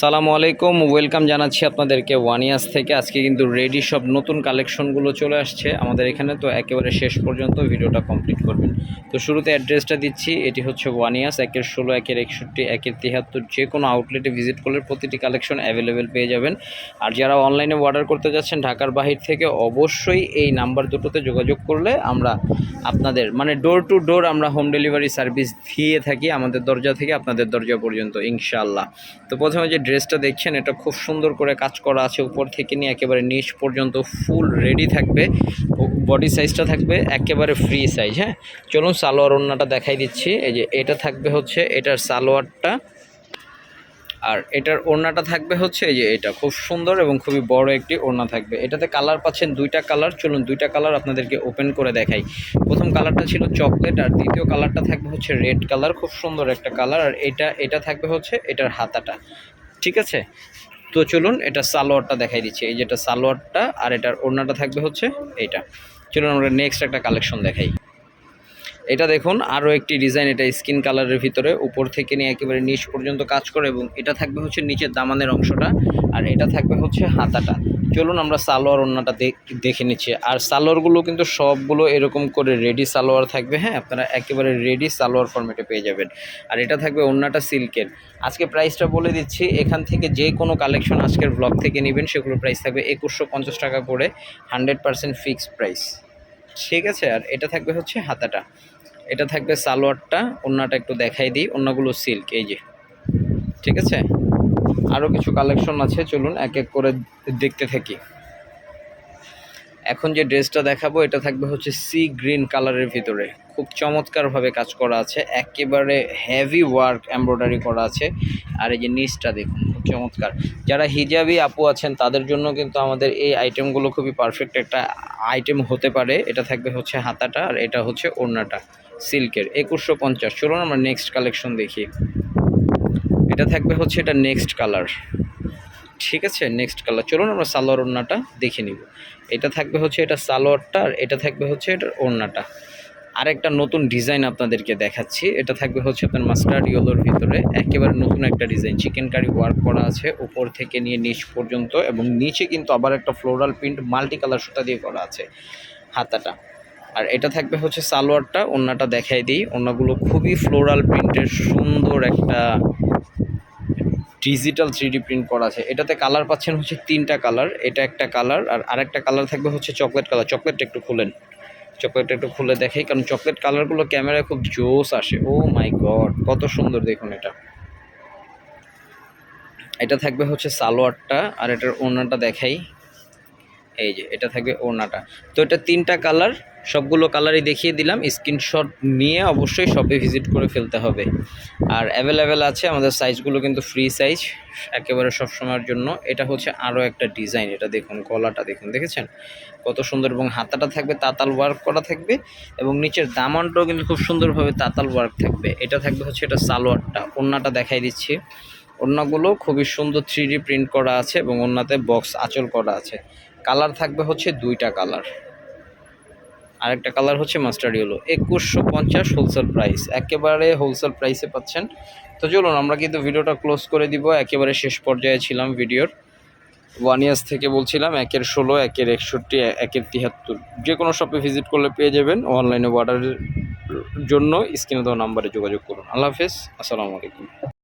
সালামু আলাইকুম, ওয়েলকাম জানাচ্ছি আপনাদেরকে ওয়ান ইয়ার্স থেকে। আজকে কিন্তু রেডি সব নতুন কালেকশনগুলো চলে আসছে। আমাদের এখানে তো একেবারে শেষ পর্যন্ত ভিডিওটা কমপ্লিট করবেন। তো শুরুতে অ্যাড্রেসটা দিচ্ছি। এটি হচ্ছে ওয়ান ইয়ার্স একের ষোলো, একের একষট্টি, একের তিয়াত্তর। যে কোনো আউটলেটে ভিজিট করলে প্রতিটি কালেকশন অ্যাভেলেবেল পেয়ে যাবেন। আর যারা অনলাইনে অর্ডার করতে যাচ্ছেন ঢাকার বাহির থেকে, অবশ্যই এই নাম্বার দুটোতে যোগাযোগ করলে আমরা আপনাদের মানে ডোর টু ডোর আমরা হোম ডেলিভারি সার্ভিস দিয়ে থাকি। আমাদের দরজা থেকে আপনাদের দরজা পর্যন্ত, ইনশাআল্লাহ। তো প্রথমে যে ড্রেসটা দেখছেন, এটা খুব সুন্দর করে কাজ করা আছে উপর থেকে নিয়ে, একেবারে নিচ পর্যন্ত ফুল রেডি থাকবে। বডি সাইজটা থাকবে একেবারে ফ্রি সাইজ হ্যাঁ? চলুন সালোয়ার ওড়নাটা দেখাই দিচ্ছি। এই যে এটা থাকবে হচ্ছে, এটার সালোয়ারটা আর এটার ওড়নাটা থাকবে হচ্ছে, এই যে এটা খুব সুন্দর এবং খুবই বড় একটি ওড়না থাকবে। এটাতে কালার পাচ্ছেন দুইটা কালার, চলুন দুইটা কালার আপনাদেরকে ওপেন করে দেখাই। প্রথম কালারটা ছিল চকলেট আর দ্বিতীয় কালারটা থাকবে হচ্ছে রেড কালার খুব সুন্দর একটা কালার আর এটা এটা থাকবে হচ্ছে, এটার হাতাটা। ঠিক আছে? তো চলুন এটা সালোয়ারটা দেখাই দিচ্ছি। এই যেটা সালোয়ারটা আর এটার ওড়নাটা থাকবে হচ্ছে এইটা। চলুন আমরা নেক্সট একটা কালেকশন দেখাই। এটা দেখুন, আরও একটি ডিজাইন এটা স্কিন কালারের ভিতরে, উপর থেকে নিয়ে একেবারে নিচ পর্যন্ত কাজ করে এবং এটা থাকবে হচ্ছে নিচের দামানের অংশটা আর এটা থাকবে হচ্ছে হাতাটা। চলুন আমরা সালোয়ার ওড়নাটা দেখে নিচ্ছি। আর সালোয়ারগুলো কিন্তু সবগুলো এরকম করে রেডি সালোয়ার থাকবে হ্যাঁ? আপনারা একেবারে রেডি সালোয়ার ফর্মেটে পেয়ে যাবেন। আর এটা থাকবে ওড়নাটা সিল্কের। আজকে প্রাইসটা বলে দিচ্ছি, এখান থেকে যে কোনো কালেকশন আজকের ব্লগ থেকে নেবেন সেগুলোর প্রাইস থাকবে একুশশো পঞ্চাশ টাকা করে হান্ড্রেড পারসেন্ট ফিক্সড প্রাইস ঠিক আছে? আর এটা থাকবে হচ্ছে হাতাটা। এটা থাকবে সালোয়ারটা ওড়নাটা একটু দেখাই দিই। অন্যগুলো সিল্ক এই যে। ঠিক আছে? আরও কিছু কালেকশন আছে, চলুন এক এক করে দেখতে থাকি। এখন যে ড্রেসটা দেখাবো, এটা থাকবে হচ্ছে সি গ্রিন কালারের ভিতরে। খুব চমৎকারভাবে কাজ করা আছে। একেবারে হেভি ওয়ার্ক এমব্রয়ডারি করা আছে। আর এই যে নিচটা দেখুন, খুব চমৎকার। যারা হিজাবি আপু আছেন, তাদের জন্য কিন্তু আমাদের এই আইটেমগুলো খুবই পারফেক্ট একটা আইটেম হতে পারে। এটা থাকবে হচ্ছে হাতাটা, আর এটা হচ্ছে ওড়নাটা সিল্কের, একুশশো পঞ্চাশ। চলুন আমরা নেক্সট কালেকশন দেখি। এটা থাকবে হচ্ছে এটা নেক্সট কালার ঠিক আছে নেক্সট কালার চলুন আমরা সালোয়ার ওড়নাটা দেখে নিব। এটা থাকবে হচ্ছে এটা সালোয়ারটা আর এটা থাকবে হচ্ছে এটার ওড়নাটা। আরেকটা নতুন ডিজাইন আপনাদেরকে দেখাচ্ছি। এটা থাকবে হচ্ছে আপনার মাস্টার্ড ইয়েলোর ভিতরে। একেবারে নতুন একটা ডিজাইন চিকেন কারি ওয়ার্ক করা আছে উপর থেকে নিয়ে নিচ পর্যন্ত এবং নিচে কিন্তু আবার একটা ফ্লোরাল প্রিন্ট মাল্টি কালার সুতা দিয়ে করা আছে হাতাটা। আর এটা থাকবে হচ্ছে সালোয়ারটা ওড়নাটা দেখাই দিই। ওড়নাগুলো খুবই ফ্লোরাল প্রিন্টের সুন্দর একটা ডিজিটাল থ্রিডি প্রিন্ট করা আছে। এটাতে কালার পাচ্ছেন হচ্ছে তিনটা কালার এটা একটা কালার আর আরেকটা কালার থাকবে হচ্ছে চকলেট কালার চকলেটটা একটু খুলেন। চকলেটটা একটু খুলে দেখাই, কারণ চকলেট কালারগুলো ক্যামেরায় খুব জোস আসে। ও মাই গড কত সুন্দর দেখুন এটা। এটা থাকবে হচ্ছে সালোয়ারটা, আর এটার ওড়নাটা দেখাই। এই যে, এটা থাকবে ওড়নাটা। তো এটা তিনটা কালার, সবগুলো কালারই দেখিয়ে দিলাম। স্ক্রিনশট নিয়ে অবশ্যই শপে ভিজিট করে ফেলতে হবে। আর অ্যাভেলেবেল আছে, আমাদের সাইজগুলো কিন্তু ফ্রি সাইজ একেবারে সব সময়ের জন্য। এটা হচ্ছে আরও একটা ডিজাইন এটা দেখুন, গলাটা দেখুন, দেখেছেন? কত সুন্দর এবং হাতাটা থাকবে, তাতাল ওয়ার্ক করা থাকবে এবং নিচের দামানটাও কিন্তু খুব সুন্দরভাবে তাতাল ওয়ার্ক থাকবে। এটা থাকবে হচ্ছে এটা সালোয়ারটা, ওড়নাটা দেখাই দিচ্ছি। ওড়নাগুলো খুবই সুন্দর থ্রি প্রিন্ট করা আছে এবং ওড়নাতে বক্স আঁচল করা আছে। কালার থাকবে হচ্ছে দুইটা কালার। আরেকটা কালার হচ্ছে মাস্টার ইয়েলো। একুশশো পঞ্চাশ হোলসেল প্রাইস একেবারে হোলসেল প্রাইসে পাচ্ছেন। তো চলুন, আমরা কিন্তু ভিডিওটা ক্লোজ করে দিব। একেবারে শেষ পর্যায়ে ছিলাম ভিডিওর। ওয়ান ইয়ার্স থেকে বলছিলাম, একের ষোলো, একের একষট্টি, একের তিয়াত্তর। যে কোনো শপে ভিজিট করলে পেয়ে যাবেন। অনলাইনে অর্ডারের জন্য স্ক্রিনে দেওয়া নাম্বারে যোগাযোগ করুন। আল্লাহ হাফেজ। আসসালামু আলাইকুম।